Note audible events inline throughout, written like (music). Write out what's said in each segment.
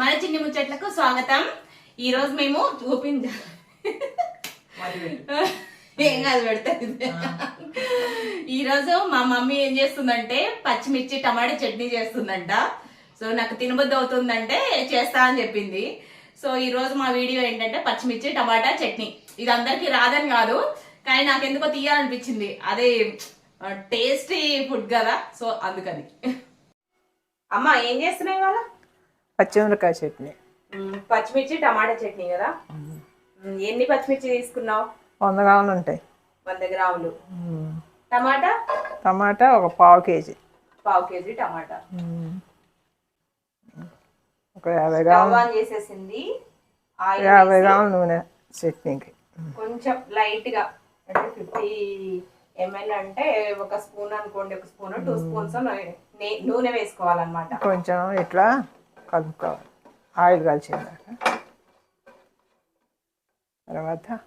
మన చిన్ని ముచ్చట్లకు స్వాగతం. ఈ రోజు మేము చూపించ ఏం కాదు పెడతాది. ఈ రోజు మా మమ్మీ ఏం చేస్తుందంటే పచ్చిమిర్చి టమాటా చట్నీ చేస్తుందంట. సో నాకు తినబుద్ధి అవుతుందంటే చేస్తా అని చెప్పింది. సో ఈ రోజు మా వీడియో ఏంటంటే పచ్చిమిర్చి టమాటా చట్నీ. ఇది అందరికీ రాదని కాదు కానీ నాకు ఎందుకో తీయాలనిపించింది. అదే టేస్టీ ఫుడ్ కదా. సో అందుకని. అమ్మ ఏం చేస్తున్నాయి ఇవాళ? పచ్చిమిరకాయ చట్నీ. పచ్చిమిర్చి టమాటా చట్నీ కదా? ఎన్ని పచ్చిమిర్చి తీసుకున్నావు? వంద గ్రాములు ఉంటాయి. వంద గ్రాములు. టమాటా? టమాటా ఒక పావు కేజీ. పావు కేజీ టమాటా. ఒక యాభై గ్రాములు. చేసేసింది. యాభై గ్రాములు నూనె చట్నీకి. కొంచెం లైట్గా అంటే ఫిఫ్టీ ఎంఎల్ అంటే ఒక స్పూన్ అనుకోండి ఒక స్పూన్ టూ స్పూన్స్ నూనె వేసుకోవాలన్నమాట. కొంచెం ఇట్లా కలుపుకోవాలి. ఆయిల్ కలిసిందాక తర్వాత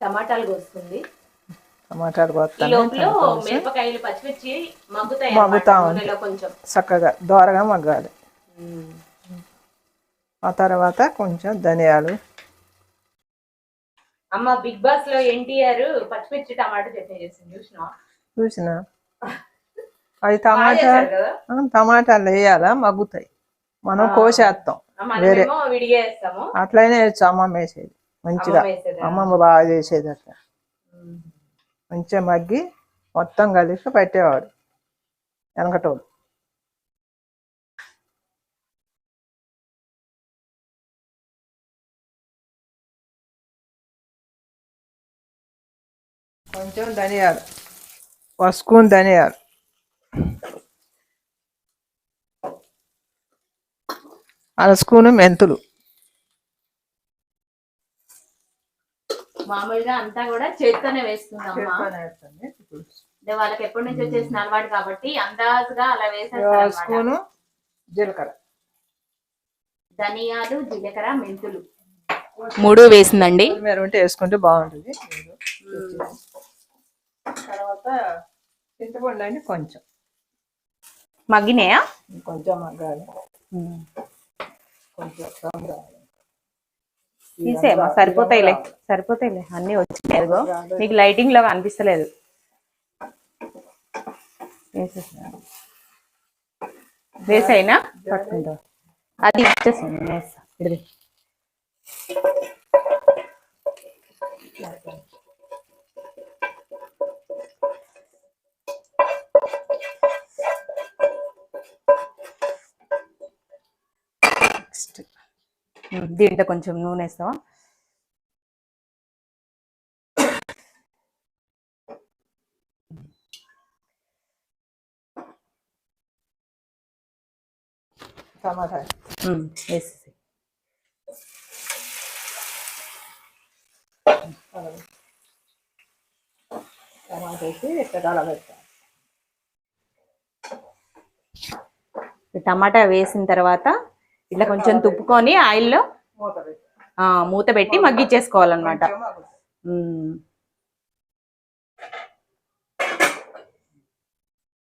టమాటాలు కోస్తుంది టమాటాలు మిరపకాయలు పచ్చిమిర్చి మగ్గుతాయి మగ్గుతా. నూనెలో కొంచెం. చక్కగా దోరగా మగ్గాలి. ఆ తర్వాత కొంచెం ధనియాలు అమ్మ బిగ్ బాస్లో ఎన్టీఆర్ పచ్చిమిర్చి టమాటా చట్నీ చేసింది చూసినా (laughs) చూసిన. అవి టమాటా ఆ, టమాటాలు వేయాలా? మగ్గుతాయి. మనం కోసేస్తాం. వేరే మనమేమో విడిగా వేస్తాము. అట్లనే వేయచ్చు అమ్మమ్మ వేసేది. మంచిగా. వేసేదా? అమ్మమ్మ బాగా చేసేది అట్లా. మంచిగా మగ్గి మొత్తం కలిసి పెట్టేవాడు. వెనకటోడు కొంచెం ధనియాలు ఒక స్పూన్ ధనియాలు అర స్పూను మెంతులు మామూలుగా అంతా కూడా చేత్తోనే అంటే వాళ్ళకి ఎప్పటి నుంచి వచ్చేసిన అలవాటు కాబట్టి అందాజుగా అలా వేసేస్తారు. స్పూను జీలకర్ర. ధనియాలు జీలకర్ర మెంతులు. మూడు వేసిందండి. ఉంటే వేసుకుంటే బాగుంటుంది. తర్వాత చింతపండు అండి కొంచెం. మగ్గినాయా? కొంచెం మగ్గాలి. కొంచెం. తీసేయమ్మా సరిపోతాయిలే సరిపోతాయిలే అన్ని వచ్చినాయి మీకు లైటింగ్లో అనిపిస్తలేదు. వేసైనా పట్టుకుంటా. అది ఇచ్చేసింది నేను వేస్తా. నెక్స్ట్. దీంట్లో కొంచెం నూనె వేస్తావా టమాటా వేసేసి టమాటా వేసి టమాటా వేసిన తర్వాత ఇట్లా కొంచెం తుప్పుకొని ఆయిల్లో మూత పెట్టి. ఆ, మూత పెట్టి మగ్గిచ్చేసుకోవాలన్నమాట.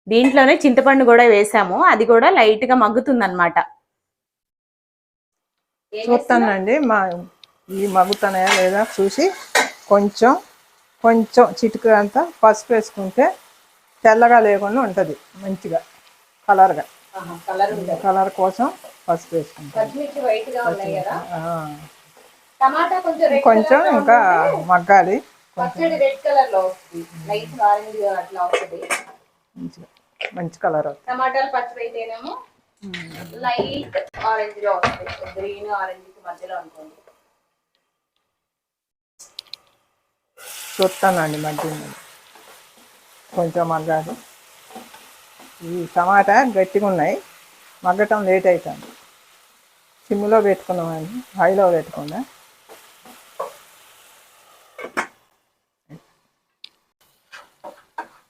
దీంట్లోనే చింతపండు కూడా వేసాము. అది కూడా లైట్గా మగ్గుతుంది అనమాట చూస్తానండి మా ఈ మగ్గుతున్నాయా లేదా చూసి కొంచెం కొంచెం చిటిక అంతా పసుపు వేసుకుంటే తెల్లగా లేకుండా ఉంటుంది. మంచిగా కలర్గా. కలర్ కలర్ కోసం పసుపు వేసుకుంటాం కొంచెం ఇంకా మగ్గాలి. పచ్చడి రెడ్ కలర్లో వస్తుంది. లైట్ ఆరెంజ్ అట్లా వస్తుంది. మంచిగా మంచి కలర్ టమాటాలు పచ్చడి అయితేనేమో లైట్ ఆరెంజ్లో వస్తుంది గ్రీన్ ఆరెంజ్కి మధ్యలో అనుకోండి. చూస్తానండి మధ్య కొంచెం మగ్గాలి. ఈ టమాటా గట్టిగా ఉన్నాయి మగ్గటం లేట్ అవుతుంది సిమ్లో పెట్టుకున్నామండి హైలో పెట్టుకున్నా.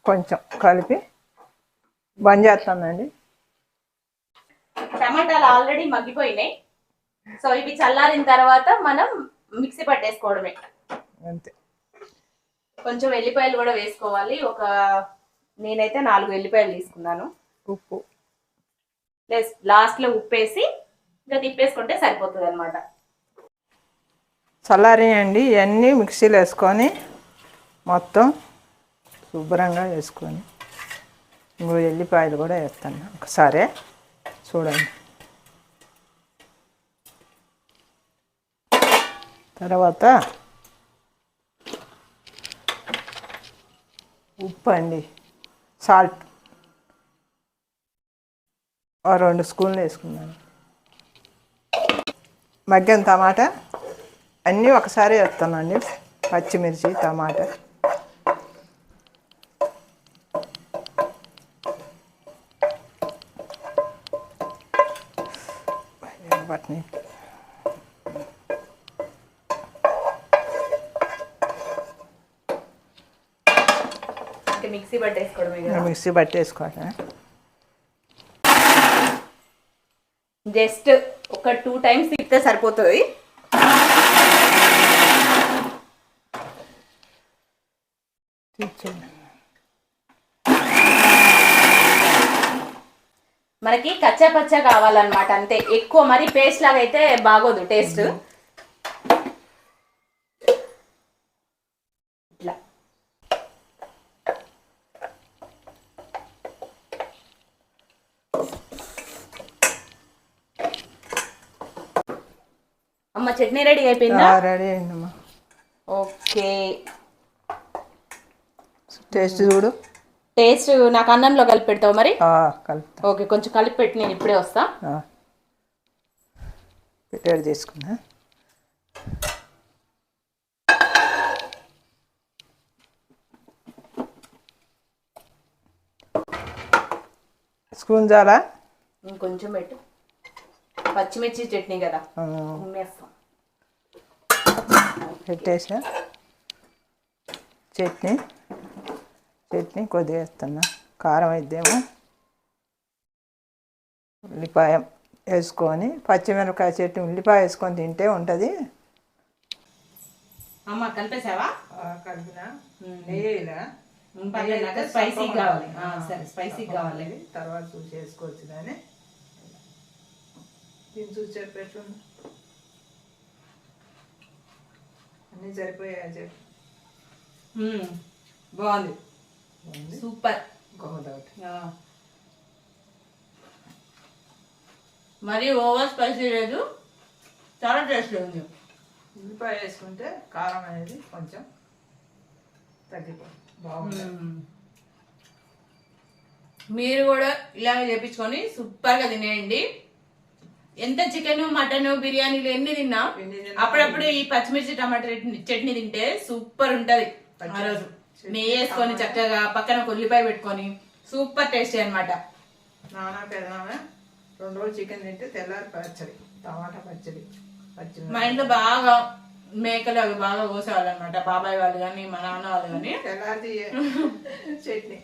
కొంచెం కలిపి బంద్ చేస్తానండి. టమాటాలు ఆల్రెడీ మగ్గిపోయినాయి. సో ఇవి చల్లారిన తర్వాత మనం మిక్సీ పట్టేసుకోవడమే. అంతే. కొంచెం వెల్లిపాయలు కూడా వేసుకోవాలి. ఒక నేనైతే నాలుగు వెల్లిపాయలు తీసుకున్నాను. ఉప్పు. ప్లస్ లాస్ట్లో ఉప్పు వేసి ఇంకా తిప్పేసుకుంటే సరిపోతుంది అనమాట చల్లారియండి ఇవన్నీ మిక్సీలో వేసుకొని మొత్తం శుభ్రంగా వేసుకొని ఇంకో ఎల్లిపాయలు కూడా వేస్తాను. ఒకసారి చూడండి. తర్వాత ఉప్పు అండి సాల్ట్. ఓ రెండు స్పూన్లు వేసుకున్నాను. మగ్గం టమాటా. అన్నీ ఒకసారి వేస్తానండి. పచ్చిమిర్చి టమాటా. మిక్సీ పట్టేసుకోవడమే కదా. మిక్సీ పట్టేసుకోవాలి జస్ట్ ఒక టూ టైమ్స్ తిప్పితే సరిపోతుంది. మనకి కచ్చా పచ్చా కావాలన్నమాట అంతే. ఎక్కువ మరి పేస్ట్ లాగా అయితే బాగోదు టేస్ట్ ఇట్లా అమ్మ చట్నీ రెడీ అయిపోయిందా? రెడీ అయిందమ్మా. ఓకే. టేస్ట్ చూడు. టేస్ట్ నాకు అన్నంలో కలిపి పెడతావు మరి? కలుపుతా. ఓకే కొంచెం కలిపి పెట్టి నేను ఇప్పుడే వస్తా. ప్రిపేర్ చేసుకున్నా. స్పూన్ చాలా ఇంకొంచెం పెట్టు. పచ్చిమిర్చి చట్నీ కదా. ఉమ్మేస్తాం. పెట్టేసా. చట్నీ. చట్నీ కొద్దిగా వేస్తున్నా. కారం అయిద్దేమో ఉల్లిపాయ వేసుకొని పచ్చిమిరపకాయ చట్నీ ఉల్లిపాయ వేసుకొని తింటే ఉంటుంది. అమ్మ కలిపేసావా? కలిపిన. స్పైసీ కావాలి. సరే స్పైసీ కావాలి. తర్వాత చూసి వేసుకోవచ్చు కానీ దీన్ని చూసి చెప్పేట్టు అన్నీ సరిపోయాయి చెప్పు. బాగుంది. సూపర్. మరి ఓవర్ స్పైసీ లేదు. చాలా టేస్ట్ ఉంది. ఉల్లిపాయ వేసుకుంటే కారం అనేది కొంచెం తగ్గిపోతుంది. బాగుంటుంది మ్మ్. మీరు కూడా ఇలాగే చేపించుకొని సూపర్గా తినేయండి. ఎంత చికెన్ మటన్ బిర్యానీలు ఎన్ని తిన్నా అప్పుడప్పుడు ఈ పచ్చిమిర్చి టమాటా చట్నీ- తింటే సూపర్ ఉంటది. ఆ రోజు నెయ్యి వేసుకొని చక్కగా పక్కన ఉల్లిపాయ పెట్టుకొని సూపర్ టేస్టీ నానా పెదనామే రెండు రోజులు చికెన్ తింటే తెల్లారి పచ్చడి టమాటా పచ్చడి పచ్చి మా ఇంట్లో బాగా మేకలు అవి బాగా కోసేవాళ్ళు అనమాట బాబాయ్ వాళ్ళు కానీ మా నాన్న వాళ్ళు కానీ తెల్లారి (laughs) చట్నీ.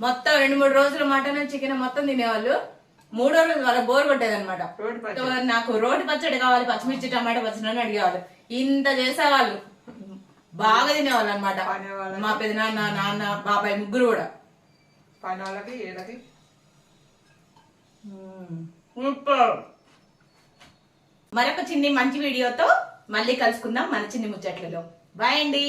మొత్తం రెండు మూడు రోజులు మటన్ చికెన్ మొత్తం తినేవాళ్ళు. మూడో రోజు వాళ్ళ బోర్ కొట్టేది అనమాట రోడ్డు నాకు రోటి పచ్చడి కావాలి పచ్చిమిర్చి టమాటా పచ్చడి అని అడిగేవాళ్ళు. ఇంత చేసేవాళ్ళు. బాగా తినేవాళ్ళు అనమాట వాళ్ళకి మా పెదనాన్న నాన్న బాబాయ్ ముగ్గురు కూడా. వాళ్ళకి. వీళ్ళకి మరొక చిన్ని మంచి వీడియోతో మళ్ళీ కలుసుకుందాం మన చిన్ని ముచ్చట్లలో. బాయ్ అండి.